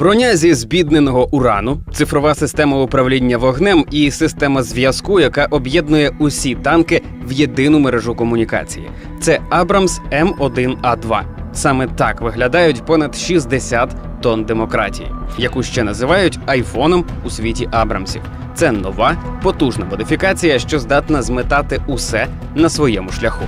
Броня зі збідненого урану, цифрова система управління вогнем і система зв'язку, яка об'єднує усі танки в єдину мережу комунікації. Це Абрамс М1А2. Саме так виглядають понад 60 тонн демократії, яку ще називають айфоном у світі Абрамсів. Це нова потужна модифікація, що здатна зметати усе на своєму шляху.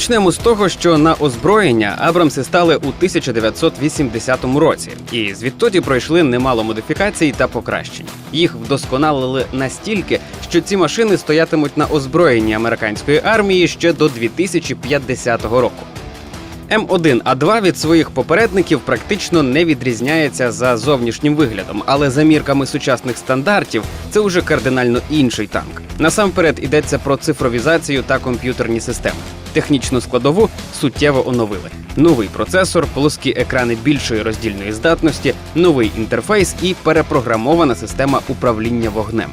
Почнемо з того, що на озброєння Абрамси стали у 1980 році, і звідтоді пройшли немало модифікацій та покращень. Їх вдосконалили настільки, що ці машини стоятимуть на озброєнні американської армії ще до 2050 року. М1А2 від своїх попередників практично не відрізняється за зовнішнім виглядом, але за мірками сучасних стандартів це уже кардинально інший танк. Насамперед йдеться про цифровізацію та комп'ютерні системи. Технічну складову суттєво оновили. Новий процесор, плоскі екрани більшої роздільної здатності, новий інтерфейс і перепрограмована система управління вогнем.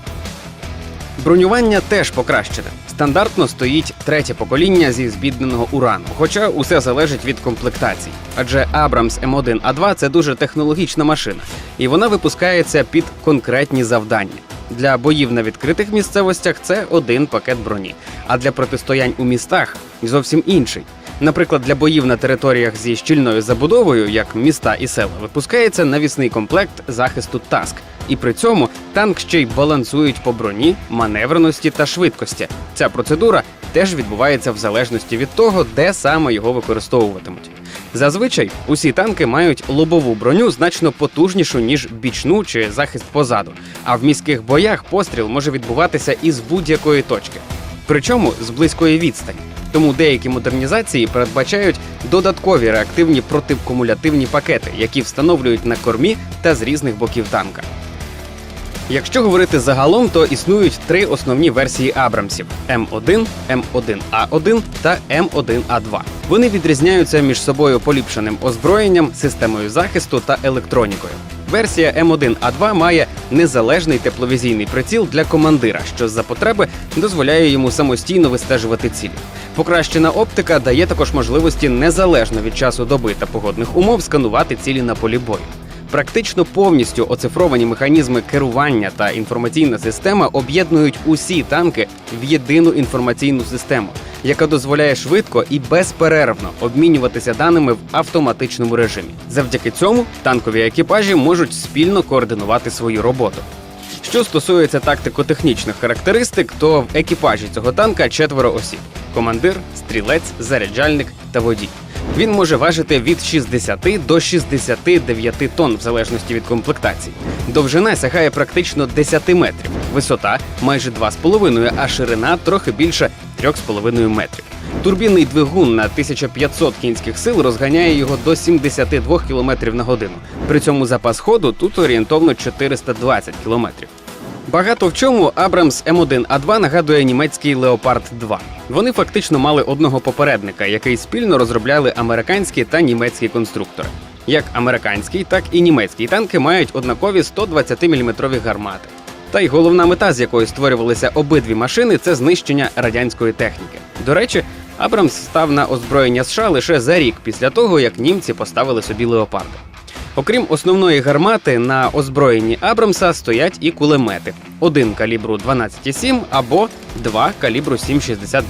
Бронювання теж покращене. Стандартно стоїть третє покоління зі збідненого урану, хоча усе залежить від комплектацій. Адже Abrams M1A2 це дуже технологічна машина, і вона випускається під конкретні завдання. Для боїв на відкритих місцевостях це один пакет броні, а для протистоянь у містах зовсім інший. Наприклад, для боїв на територіях зі щільною забудовою, як міста і села, випускається навісний комплект захисту ТАСК. І при цьому танк ще й балансують по броні, маневреності та швидкості. Ця процедура теж відбувається в залежності від того, де саме його використовуватимуть. Зазвичай усі танки мають лобову броню значно потужнішу ніж бічну чи захист позаду. А в міських боях постріл може відбуватися із будь-якої точки, причому з близької відстані. Тому деякі модернізації передбачають додаткові реактивні протикумулятивні пакети, які встановлюють на кормі та з різних боків танка. Якщо говорити загалом, то існують три основні версії Абрамсів: М1, М1А1 та М1А2. Вони відрізняються між собою поліпшеним озброєнням, системою захисту та електронікою. Версія М1А2 має незалежний тепловізійний приціл для командира, що за потреби дозволяє йому самостійно вистежувати цілі. Покращена оптика дає також можливості незалежно від часу доби та погодних умов сканувати цілі на полі бою. Практично повністю оцифровані механізми керування та інформаційна система об'єднують усі танки в єдину інформаційну систему, яка дозволяє швидко і безперервно обмінюватися даними в автоматичному режимі. Завдяки цьому танкові екіпажі можуть спільно координувати свою роботу. Що стосується тактико-технічних характеристик, то в екіпажі цього танка четверо осіб: командир, стрілець, заряджальник та водій. Він може важити від 60 до 69 тонн в залежності від комплектації. Довжина сягає практично 10 метрів, висота майже 2,5, а ширина трохи більше 3,5 метрів. Турбінний двигун на 1500 кінських сил розганяє його до 72 км на годину. При цьому запас ходу тут орієнтовно 420 км. Багато в чому Абрамс М1А2 нагадує німецький Леопард 2. Вони фактично мали одного попередника, який спільно розробляли американські та німецькі конструктори. Як американський, так і німецький танки мають однакові 120-мм гармати. Та й головна мета, з якої створювалися обидві машини, це знищення радянської техніки. До речі, Абрамс став на озброєння США лише за рік після того, як німці поставили собі леопарда. Окрім основної гармати, на озброєнні Абрамса стоять і кулемети: один калібру 12,7 або два калібру 7,62.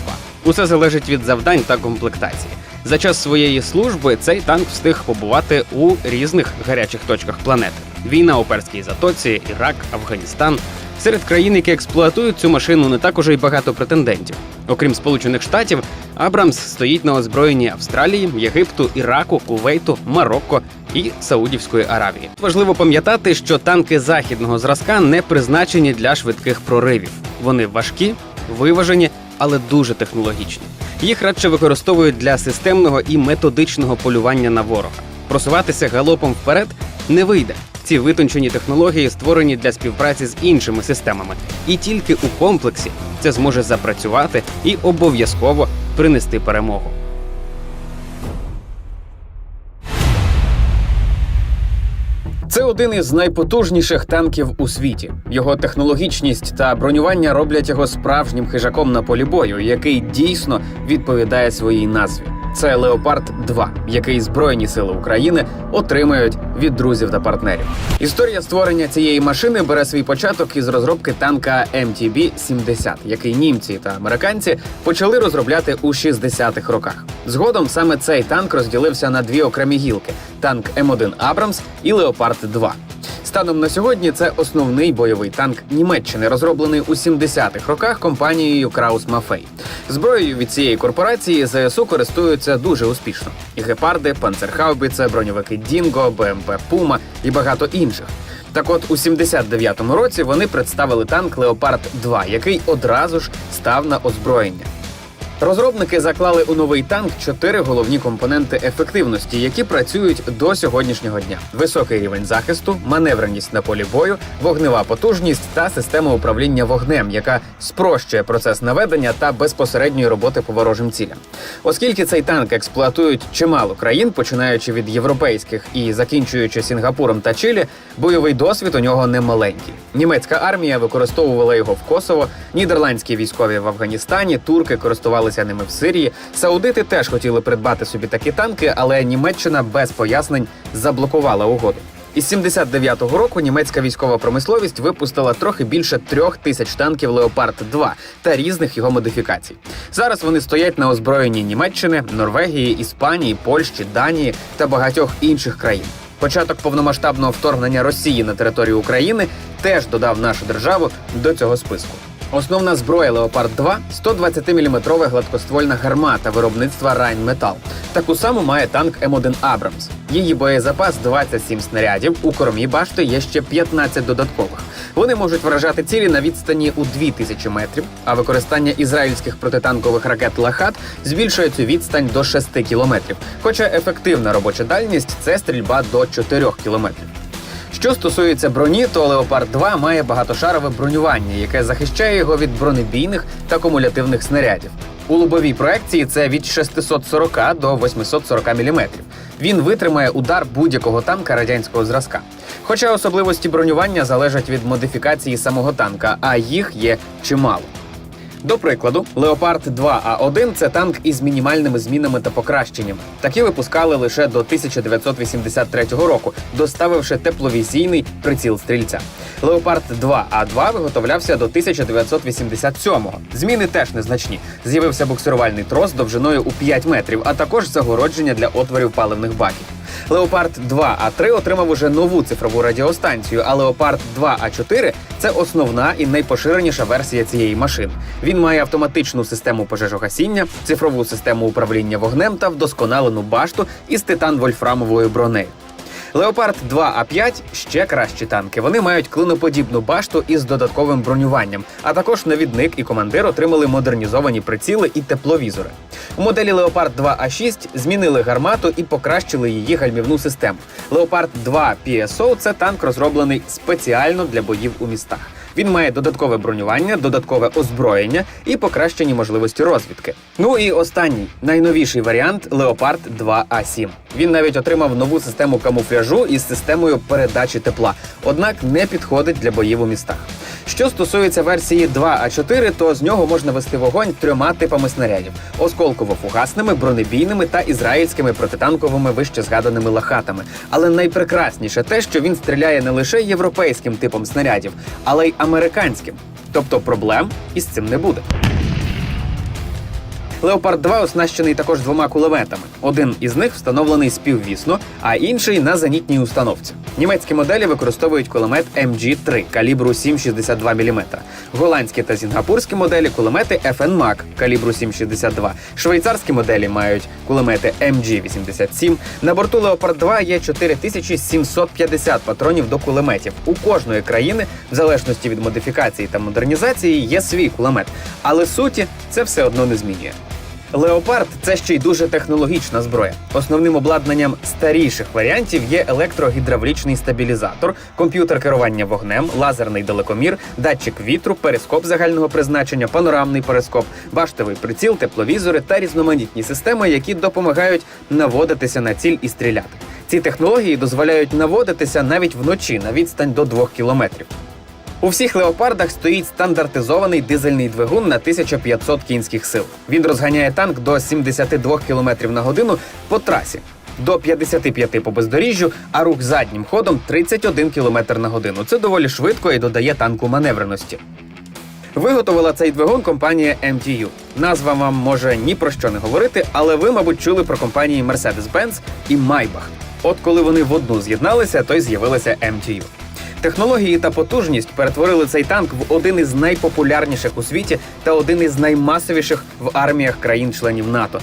Усе залежить від завдань та комплектації. За час своєї служби цей танк встиг побувати у різних гарячих точках планети: війна у Перській затоці, Ірак, Афганістан. Серед країн, які експлуатують цю машину, не так уже й багато претендентів. Окрім Сполучених Штатів, Абрамс стоїть на озброєнні Австралії, Єгипту, Іраку, Кувейту, Марокко і Саудівської Аравії. Важливо пам'ятати, що танки західного зразка не призначені для швидких проривів. Вони важкі, виважені, але дуже технологічні. Їх радше використовують для системного і методичного полювання на ворога. Просуватися галопом вперед не вийде. Ці витончені технології створені для співпраці з іншими системами, і тільки у комплексі це зможе запрацювати і обов'язково принести перемогу. Це один із найпотужніших танків у світі. Його технологічність та бронювання роблять його справжнім хижаком на полі бою, який дійсно відповідає своїй назві. Це Леопард 2 який Збройні сили України отримають від друзів та партнерів. Історія створення цієї машини бере свій початок із розробки танка MTB-70, який німці та американці почали розробляти у 60-х роках. Згодом саме цей танк розділився на дві окремі гілки: танк М1 Абрамс і Леопард 2 Станом на сьогодні це основний бойовий танк Німеччини, розроблений у 70-х роках компанією Краус Мафей. Зброєю від цієї корпорації ЗСУ користуються дуже успішно: і гепарди, панцерхаубіце, броньовики Дінго, БМП Пума і багато інших. Так от у 79-му році вони представили танк Леопард 2 який одразу ж став на озброєння. Розробники заклали у новий танк чотири головні компоненти ефективності, які працюють до сьогоднішнього дня: високий рівень захисту, маневреність на полі бою, вогнева потужність та система управління вогнем, яка спрощує процес наведення та безпосередньої роботи по ворожим цілям. Оскільки цей танк експлуатують чимало країн, починаючи від європейських і закінчуючи Сінгапуром та Чилі, бойовий досвід у нього немаленький. Німецька армія використовувала його в Косово, нідерландські військові в Афганістані, турки користувалися ними в Сирії. Саудити теж хотіли придбати собі такі танки, але Німеччина без пояснень заблокувала угоду. Із 79-го року німецька військова промисловість випустила трохи більше трьох тисяч танків Леопард 2 та різних його модифікацій. Зараз вони стоять на озброєнні Німеччини, Норвегії, Іспанії, Польщі, Данії та багатьох інших країн. Початок повномасштабного вторгнення Росії на територію України теж додав нашу державу до цього списку. Основна зброя Леопард 2 120-мм гладкоствольна гармата виробництва Rheinmetall. Таку саму має танк М1 Абрамс. Її боєзапас 27 снарядів. У кормі башти є ще 15 додаткових. Вони можуть вражати цілі на відстані у 2000 метрів. А використання ізраїльських протитанкових ракет Лахат збільшує цю відстань до 6 кілометрів. Хоча ефективна робоча дальність це стрільба до 4 кілометрів. Що стосується броні, то Леопард 2 має багатошарове бронювання, яке захищає його від бронебійних та кумулятивних снарядів. У лобовій проекції це від 640 до 840 мм. Він витримає удар будь-якого танка радянського зразка. Хоча особливості бронювання залежать від модифікації самого танка, а їх є чимало. До прикладу, Леопард 2А1 це танк із мінімальними змінами та покращеннями. Такі випускали лише до 1983 року, доставивши тепловізійний приціл стрільця. Леопард 2А2 виготовлявся до 1987-го. Зміни теж незначні. З'явився буксирувальний трос довжиною у 5 метрів, а також загородження для отворів паливних баків. Леопард 2 А3 отримав уже нову цифрову радіостанцію, а Леопард 2 А4 це основна і найпоширеніша версія цієї машини. Він має автоматичну систему пожежогасіння, цифрову систему управління вогнем та вдосконалену башту із титан вольфрамовою бронею. Леопард 2 А5 ще кращі танки. Вони мають клиноподібну башту із додатковим бронюванням. А також навідник і командир отримали модернізовані приціли і тепловізори. У моделі Леопард 2 А6 змінили гармату і покращили її гальмівну систему. Леопард 2 PSO – це танк, розроблений спеціально для боїв у містах. Він має додаткове бронювання, додаткове озброєння і покращені можливості розвідки. Ну і останній найновіший варіант Леопард 2 А7. Він навіть отримав нову систему камуфляжу із системою передачі тепла, однак не підходить для боїв у містах. Що стосується версії 2А4, то з нього можна вести вогонь трьома типами снарядів: осколково-фугасними, бронебійними та ізраїльськими протитанковими вище згаданими лахатами. Але найпрекрасніше те, що він стріляє не лише європейським типом снарядів, але й американським. Тобто проблем із цим не буде. Леопард 2 оснащений також двома кулеметами. Один із них встановлений співвісно, а інший на зенітній установці. Німецькі моделі використовують кулемет MG3 калібру 7,62 мм. Голландські та сінгапурські моделі кулемети FN Mag калібру 7,62. Швейцарські моделі мають кулемети MG87. На борту Леопард 2 є 4750 патронів до кулеметів. У кожної країни, в залежності від модифікації та модернізації, є свій кулемет. Але суті це все одно не змінює. Леопард це ще й дуже технологічна зброя. Основним обладнанням старіших варіантів є електрогідравлічний стабілізатор, комп'ютер керування вогнем, лазерний далекомір, датчик вітру, перископ загального призначення, панорамний перископ, баштовий приціл, тепловізори та різноманітні системи, які допомагають наводитися на ціль і стріляти. Ці технології дозволяють наводитися навіть вночі на відстань до 2 кілометрів. У всіх леопардах стоїть стандартизований дизельний двигун на 1500 кінських сил. Він розганяє танк до 72 км на годину по трасі, до 55 по бездоріжжю, а рух заднім ходом 31 км на годину. Це доволі швидко і додає танку маневреності. Виготовила цей двигун компанія MTU. Назва вам може ні про що не говорити, але ви, мабуть, чули про компанії Mercedes-Benz і Maybach. От коли вони в одну з'єдналися, то й з'явилася MTU. Технології та потужність перетворили цей танк в один із найпопулярніших у світі та один із наймасовіших в арміях країн-членів НАТО.